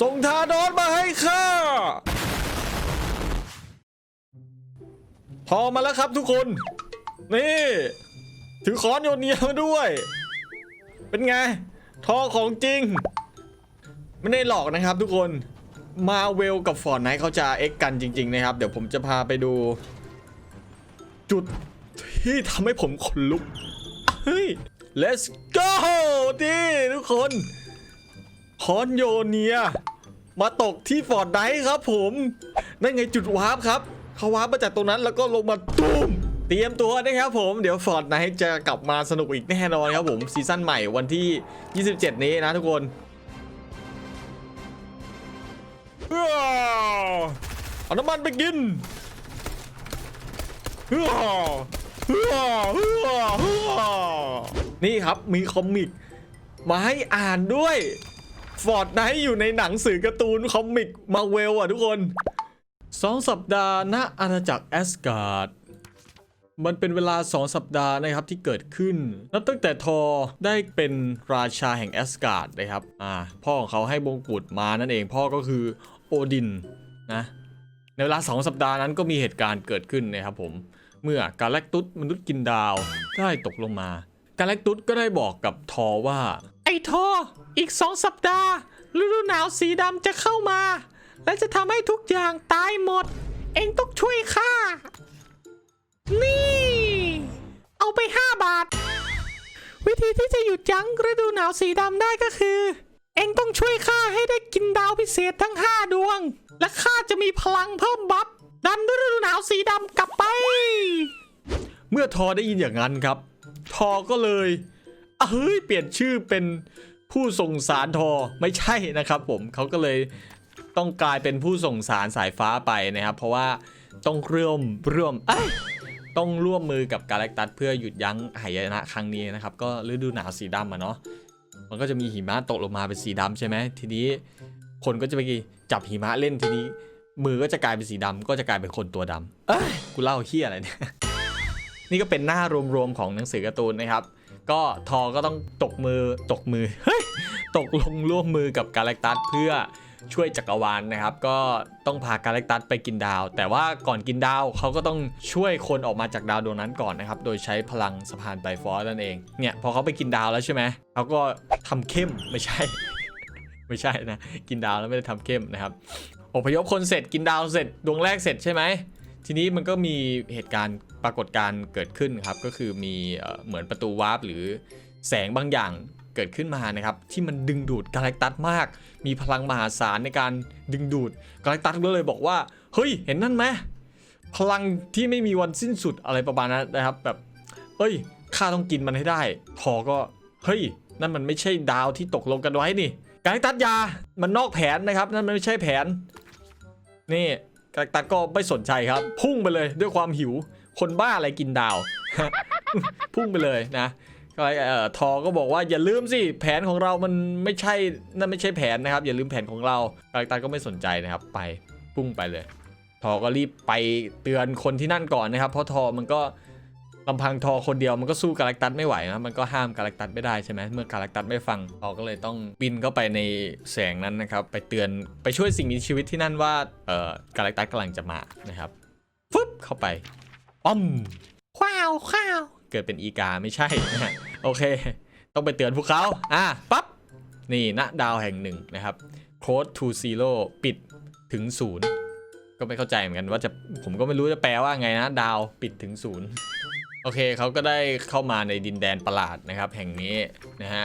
ส่งทานอสมาให้ข้าพอมาแล้วครับทุกคน นี่ ถือค้อนโยนเนียมาด้วย เป็นไง ทอของจริง ไม่ได้หลอกนะครับทุกคนมาเวลกับฟอร์ดไนท์เขาจะเอ็กกันจริง ๆ นะครับ เดี๋ยวผมจะพาไปดู จุดที่ทำให้ผมขนลุก เฮ้ย let's go ดิทุกคนคอนโยเนีย มาตกที่ฟอร์ดไนท์ครับผมนั่นไงจุดวาร์ปครับเขาวาร์ปมาจากตรงนั้นแล้วก็ลงมาตุ้มเตรียมตัวนะครับผมเดี๋ยวฟอร์ดไนท์จะกลับมาสนุกอีกแน่นอนครับผมซีซั่นใหม่วันที่ 27 นี้นะทุกคนอ้าวเอาน้ำมันไปกินอ้าวอ้าวอ้าวอ้าวนี่ครับมีคอมิกมาให้อ่านด้วย ฟอร์ดไนท์อยู่ในหนังสือการ์ตูนคอมิกมาเวลอะทุกคนสองสัปดาห์ณอาณาจักรแอสการ์ดมันเป็นเวลา 2 สัปดาห์นะครับที่เกิดขึ้นนับตั้งแต่ทอได้เป็นราชาแห่งแอสการ์ดนะครับอ่าพ่อของเขาให้บงกุฎมานั่นเองพ่อก็คือโอดินนะในเวลา 2 สัปดาห์นั้นก็มีเหตุการณ์เกิดขึ้นนะครับผม เมื่อกาแล็กตุสมนุษย์กินดาวได้ตกลงมากา แล็กตุสก็ได้บอกกับทอว่า ไอ้ทอ อีก2สัปดาห์ ฤดูหนาวสีดำจะเข้ามา และจะทำให้ทุกอย่างตายหมด เองต้องช่วยข้า นี่ เอาไป 5 บาท วิธีที่จะหยุดยั้งฤดูหนาวสีดำได้ก็คือ เอ็งต้องช่วยข้าให้ได้กินดาวพิเศษทั้ง 5 ดวง และข้าจะมีพลังเพิ่มบัฟดันฤดูหนาวสีดำกลับไป เมื่อทอได้ยินอย่างนั้นครับ ทอก็เลยเฮ้ยเปลี่ยนชื่อเป็นผู้ส่งสารทอไม่ใช่นะครับ ผมเขาก็เลยต้องกลายเป็นผู้ส่งสารสายฟ้าไปนะครับ เพราะว่าต้องร่วมร่วมต้องร่วมมือกับกาแล็กตัสเพื่อหยุดยั้งหายนะครั้งนี้นะครับ ก็ฤดูหนาวสีดำอะเนาะมันก็จะมีหิมะตกลงมาเป็นสีดำใช่ไหมทีนี้คนก็จะไปจับหิมะเล่นทีนี้ มือก็จะกลายเป็นสีดำก็จะกลายเป็นคนตัวดำเอ้ยกูเล่าเฮียอะไรเนี่ย นี่ก็เป็นหน้ารวมๆของหนังสือการ์ตูนนะครับ ก็ทอก็ต้องตกมือตกมือเฮ้ยตกลงร่วมมือกับกาแล็กตัสเพื่อช่วยจักรวาลนะครับ ก็ต้องพากาแล็กตัสไปกินดาว แต่ว่าก่อนกินดาวเขาก็ต้องช่วยคนออกมาจากดาวดวงนั้นก่อนนะครับ โดยใช้พลังสะพานไบฟอร์นั่นเองเนี่ยพอเขาไปกินดาวแล้วใช่ไหมเขาก็ทำเข้มไม่ใช่ ไม่ใช่นะ กินดาวแล้วไม่ได้ทำเข้มนะครับอพยพคนเสร็จกินดาวเสร็จดวงแรกเสร็จใช่ไหมทีนี้มันก็มีเหตุการณ์ ปรากฏการณ์เกิดขึ้นครับ ก็คือมีเหมือนประตูวาร์ปหรือแสงบางอย่างเกิดขึ้นมานะครับ ที่มันดึงดูดกาแล็กตัสมาก มีพลังมหาศาลในการดึงดูดกาแล็กตัสก็เลยบอกว่า เฮ้ย เห็นนั่นไหมพลังที่ไม่มีวันสิ้นสุดอะไรประมาณนั้นนะครับ แบบเอ้ยข้าต้องกินมันให้ได้ทอก็เฮ้ย นั่นมันไม่ใช่ดาวที่ตกลงกันไว้นี่กาแล็กตัสยา มันนอกแผนนะครับ นั่นมันไม่ใช่แผน นี่กาแล็กตัสก็ไม่สนใจครับ พุ่งไปเลยด้วยความหิว คนบ้าอะไรกินดาว พุ่งไปเลยนะก็เอ่อทอก็บอกว่าอย่าลืมสิแผนของเรามันไม่ใช่นั่นไม่ใช่แผนนะครับ อย่าลืมแผนของเรากาแล็กตัสก็ไม่สนใจนะครับไปพุ่งไปเลย ทอก็รีบไปเตือนคนที่นั่นก่อนนะครับ เพราะทอมันก็ลำพังทอคนเดียวมันก็สู้กาแล็กตัสไม่ไหวนะมันก็ห้ามกาแล็กตัสไม่ได้ใช่ไหมเมื่อกาแล็กตัสไม่ฟังทอก็เลยต้องบินเข้าไปในแสงนั้นนะครับ ไปเตือนไปช่วยสิ่งมีชีวิตที่นั่นว่าเอ่อกาแล็กตัสกำลังจะมานะครับฟึบเข้าไป อ้อมว้าวข้าวเกิดเป็นอีกาไม่ใช่นะฮะโอเค ต้องไปเตือนพวกเขาอะปั๊บนี่ณดาวแห่งหนึ่งนะครับโค้ด to zero ปิดถึงศูนย์ก็ไม่เข้าใจเหมือนกันว่าจะผมก็ไม่รู้จะแปลว่าไงนะ ดาวปิดถึงศูนย์โอเคเขาก็ได้เข้ามาในดินแดนประหลาดนะครับ แห่งนี้นะฮะ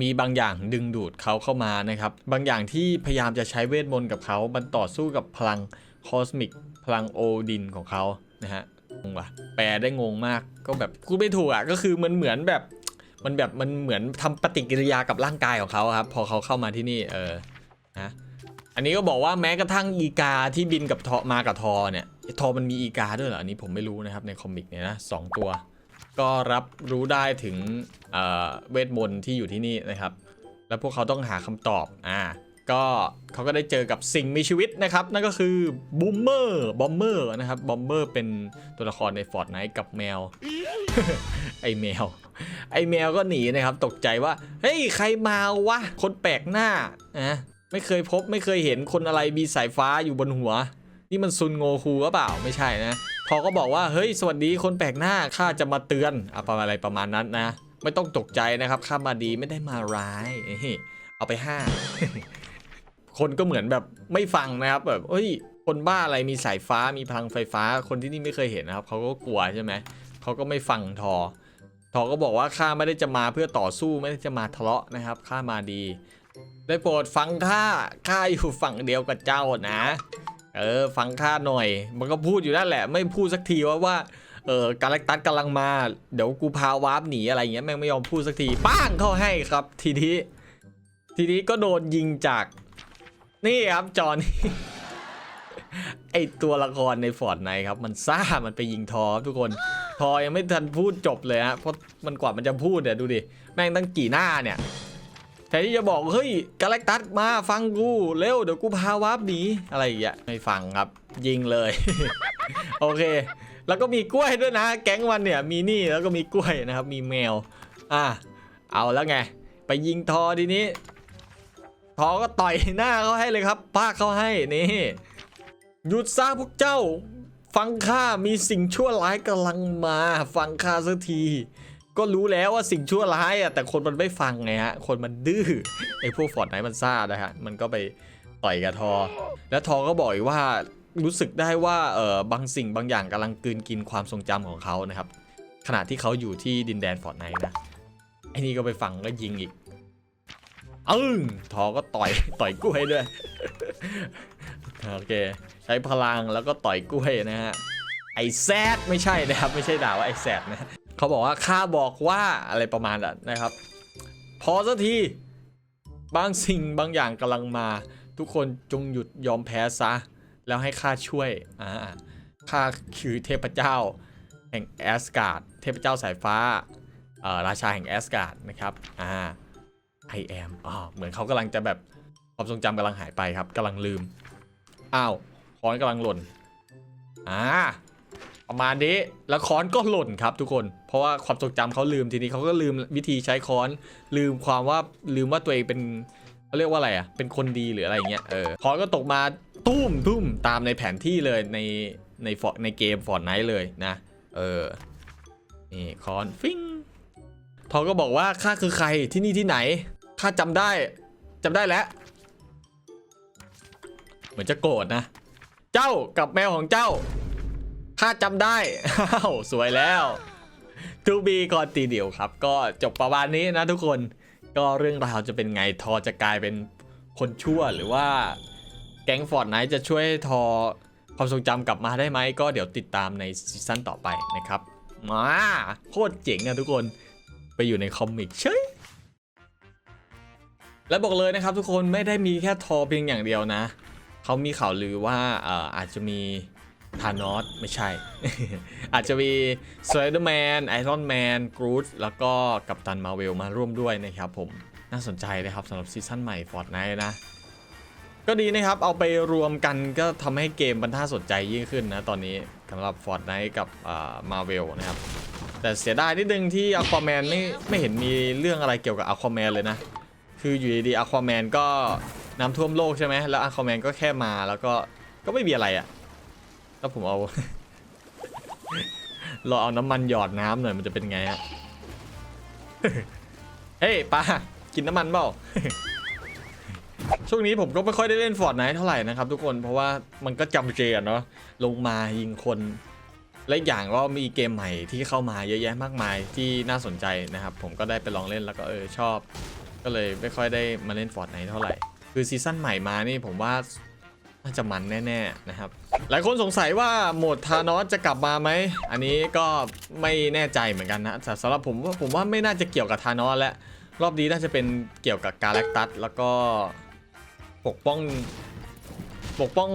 มีบางอย่างดึงดูดเขาเข้ามานะครับ บางอย่างที่พยายามจะใช้เวทมนต์กับเขามันต่อสู้กับพลังคอสมิกพลังโอดินของเขานะฮะ งงว่ะแปลได้งงมากก็แบบพูดไม่ถูกอะก็คือมันเหมือนแบบมันแบบมันเหมือนทำปฏิกิริยากับร่างกายของเขาครับ พอเขาเข้ามาที่นี่เออนะอันนี้ก็บอกว่าแม้กระทั่งอีกาที่บินกับทอมากับทอเนี่ยทอมันมีอีกาด้วยเหรออันนี้ผมไม่รู้นะครับในคอมิกเนี่ยนะสองตัว ก็รับรู้ได้ถึงเเวทมนต์ที่อยู่ที่นี่นะครับ แล้วพวกเขาต้องหาคำตอบอ่า ก็เขาก็ได้เจอกับสิ่งมีชีวิตนะครับ นั่นก็คือบูมเมอร์บอมเมอร์นะครับบอมเมอร์เป็นตัวละครในฟอร์ n ไน e กับแมว ไอแมว ไอแมวก็หนีนะครับ ตกใจว่า เฮ้ย ใครมาวะ คนแปลกหน้านะไม่เคยพบไม่เคยเห็นคนอะไรมีสายฟ้าอยู่บนหัว นี่มันซุนโงคูหรือเปล่าไม่ใช่นะ พอก็บอกว่าเฮ้ยสวัสดีคนแปลกหน้าข้าจะมาเตือนอะประมาณอะไรประมาณนั้นนะ ไม่ต้องตกใจนะครับข้ามาดีไม่ได้มาร้ายเอ้ยเอาไปห้า คนก็เหมือนแบบไม่ฟังนะครับแบบเอ้ยคนบ้าอะไรมีสายฟ้ามีพลังไฟฟ้า คนที่นี่ไม่เคยเห็นนะครับเขาก็กลัวใช่ไหมเขาก็ไม่ฟังทอ ทอก็บอกว่าข้าไม่ได้จะมาเพื่อต่อสู้ไม่ได้จะมาทะเลาะนะครับข้ามาดี ได้โปรดฟังข้าข้าอยู่ฝั่งเดียวกับเจ้านะ เออฟังข้าหน่อย มันก็พูดอยู่นั่นแหละ ไม่พูดสักทีว่าว่าเออกาแล็กตัสกำลังมา เดี๋ยวกูพาวาร์ปหนีอะไรเงี้ยแม่งไม่ยอมพูดสักทีป้างเข้าให้ครับ ทีนี้ทีนี้ก็โดนยิงจาก นี่ครับจอห์นไอตัวละครในฟอร์ดไนครับ มันซ่ามันไปยิงทอทุกคนทอยังไม่ทันพูดจบเลยฮะเพราะมันกว่ามันจะพูดเนี่ยดูดิ แม่งตั้งกี่หน้าเนี่ยแทนที่จะบอก เฮ้ยกาแล็กตัสมาฟังกูเร็วเดี๋ยวกูพาวาร์ปหนีอะไรอย่างเงี้ยไม่ฟังครับ ยิงเลย โอเค แล้วก็มีกล้วยด้วยนะ แก๊งมันเนี่ยมีนี่แล้วก็มีกล้วยนะครับ มีแมว อะเอาแล้วไง ไปยิงทอทีนี้ ทอก็ต่อยหน้าเขาให้เลยครับปาเขาให้นี่หยุดซะพวกเจ้า ฟังข้ามีสิ่งชั่วร้ายกำลังมา ฟังข้าสักที ก็รู้แล้วว่าสิ่งชั่วร้ายอะแต่คนมันไม่ฟังไงฮะคนมันดื้อไอ้พวกฟอร์ดไนท์มันซ่านะฮะมันก็ไปต่อยกับทอ แล้วทอก็บอกอีกว่ารู้สึกได้ว่าเออบางสิ่งบางอย่างกำลังกืนกินความทรงจำของเขานะครับ ขณะที่เขาอยู่ที่ดินแดนฟอร์ดไนท์นะไอ้นี่ก็ไปฟังก็ยิงอีก อึ้งทอก็ต่อยต่อยกล้วยด้วยโอเค ใช้พลังแล้วก็ต่อยกล้วยนะฮะไอแซดไม่ใช่นะครับ ไม่ใช่ด่าว่าไอแซดนะเขาบอกว่าข้าบอกว่าอะไรประมาณนั้นนะครับ พอสักทีบางสิ่งบางอย่างกำลังมา ทุกคนจงหยุดยอมแพ้ซะ แล้วให้ข้าช่วยอ่าข้าคือเทพเจ้า แห่งแอสการ์ดเทพเจ้าสายฟ้าราชาแห่งแอสการ์ดนะครับอ่า I am อ๋อเหมือนเขากำลังจะแบบความทรงจำกำลังหายไปครับกำลังลืม อ้าวค้อนกำลังหล่น อ่า ประมาณนี้ แล้วค้อนก็หล่นครับทุกคน เพราะว่าความทรงจำเขาลืมทีนี้เขาก็ลืมวิธีใช้ค้อน ลืมความว่าลืมว่าตัวเองเป็นเขาเรียกว่าอะไรอะ เป็นคนดีหรืออะไรเงี้ย เออ ค้อนก็ตกมาตุ้มตุ้มตามในแผนที่เลยในในฟอในเกมฟอร์ดไนท์เลยนะ เออ นี่ค้อนฟิงทอก็บอกว่าข้าคือใครที่นี่ที่ไหน ข้าจำได้จำได้แล้ว เหมือนจะโกรธนะ เจ้ากับแมวของเจ้าข้าจำได้อ้าวสวยแล้วทูบีก่อนตีเดียวครับ ก็จบประมาณนี้นะทุกคนก็เรื่องราวจะเป็นไงทอจะกลายเป็นคนชั่วหรือว่าแก๊งฟอร์ดไนท์จะช่วยทอความทรงจำกลับมาได้ไหม ก็เดี๋ยวติดตามในซีซั่นต่อไปนะครับ มาโคตรเจ๋งนะทุกคนไปอยู่ในคอมิกเฉย และบอกเลยนะครับทุกคนไม่ได้มีแค่ทอเพียงอย่างเดียวนะ เขามีข่าวลือว่าเอ่อาจจะมีธานอสไม่ใช่ อาจจะมีสไปเดอร์แมนไอรอนแมนกรูดแล้วก็กัปตันมาเวลมาร่วมด้วยนะครับผมน่าสนใจนะครับสำหรับซีซั่นใหม่ Fortnite นะ ก็ดีนะครับ เอาไปรวมกันก็ทำให้เกมมันน่าสนใจยิ่งขึ้นนะ ตอนนี้สำหรับ Fortnite กับมาเวลนะครับ แต่เสียดายนิดนึงที่ Aquaman ไม่ไม่เห็นมีเรื่องอะไรเกี่ยวกับ Aquaman เลยนะ คืออยู่ดีๆ Aquaman ก็น้ำท่วมโลกใช่ไหมแล้ว Aquaman ก็แค่มาแล้วก็ก็ไม่มีอะไรอะ่ะแล้วผมเอาเราเอาน้ำมันหยอดน้ำหน่อยมันจะเป็นไงฮะเฮ้ยปลากินน้ำมันเปล่าช่วงนี้ผมก็ไม่ค่อยได้เล่นฟอร์ดไนท์เท่าไหร่นะครับทุกคนเพราะว่ามันก็จำเจอะเนาะลงมายิงคนและอีกอย่างก็มีเกมใหม่ที่เข้ามาเยอะแยะมากมายที่น่าสนใจนะครับ ผมก็ได้ไปลองเล่นแล้วก็เออชอบ ก็เลยไม่ค่อยได้มาเล่นฟอร์ดไนท์เท่าไหร่ คือซีซั่นใหม่มานี่ผมว่าน่าจะมันแน่ ๆ นะครับ หลายคนสงสัยว่าโหมดทานอสจะกลับมาไหม อันนี้ก็ไม่แน่ใจเหมือนกันนะแต่สำหรับผมว่าผมว่าไม่น่าจะเกี่ยวกับทานอสและรอบนี้น่าจะเป็นเกี่ยวกับกาแล็กตัสแล้วก็ปกป้องปกป้อง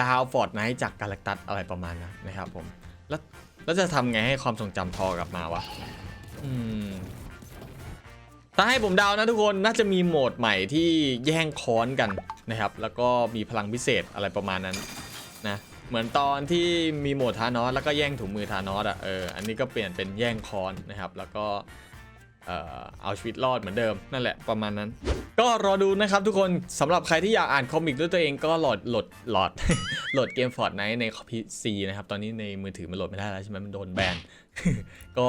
ดาวฟอร์ดไนท์จากกาแล็กตัสอะไรประมาณนั้นนะครับผม แล้วแล้วจะทำไงให้ความทรงจำทอกลับมาวะ อืม ถ้าให้ผมเดานะทุกคนน่าจะมีโหมดใหม่ที่แย่งค้อนกันนะครับ แล้วก็มีพลังพิเศษอะไรประมาณนั้นนะเหมือนตอนที่มีโหมดทานอสแล้วก็แย่งถุงมือทานอสอะเอออันนี้ก็เปลี่ยนเป็นแย่งค้อนนะครับ แล้วก็เอ่อเอาชีวิตรอดเหมือนเดิมนั่นแหละประมาณนั้น ก็รอดูนะครับทุกคนสำหรับใครที่อยากอ่านคอมิกด้วยตัวเองก็โหลดโหลดโหลดโหลดเกม Fortnite ในพีซีนะครับ ตอนนี้ในมือถือมันโหลดไม่ได้แล้วใช่ไหมมันโดนแบน ก็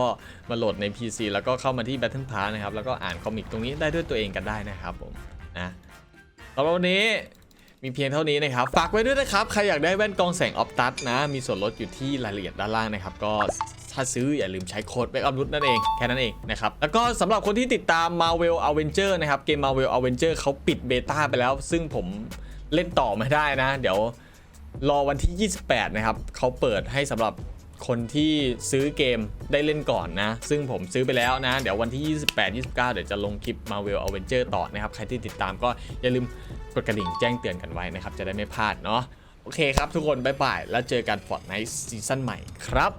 มาโหลดใน PC แล้วก็เข้ามาที่ Battle Pass นะครับ แล้วก็อ่านคอมิกตรงนี้ได้ด้วยตัวเองกันได้นะครับผมนะสำหรับวันนี้ มีเพียงเท่านี้นะครับ ฝากไว้ด้วยนะครับ ใครอยากได้แว่นกองแสงออฟตัสนะ มีส่วนลดอยู่ที่รายละเอียดด้านล่างนะครับ ก็ถ้าซื้ออย่าลืมใช้โค้ดแบ็กอัพนุนั่นเอง แค่นั้นเอง นะครับ แล้วก็สำหรับคนที่ติดตาม Marvel Avenger นะครับ เกม Marvel Avenger เขาปิดเบต้าไปแล้ว ซึ่งผมเล่นต่อไม่ได้นะ เดี๋ยวรอวันที่ 28 นะครับเขาเปิดให้สำหรับคนที่ซื้อเกมได้เล่นก่อนนะ ซึ่งผมซื้อไปแล้วนะ เดี๋ยววันที่ 28 29 เดี๋ยวจะลงคลิป Marvel Avenger ต่อนะครับ ใครที่ติดตามก็อย่าลืม ดกระดิ่งแจ้งเตือนกันไว้นะครับ จะได้ไม่พลาดเนาะโอเคครับทุกคนบ๊ายบายแล้วเจอกัน Fortnite ซีซั่นใหม่ครับ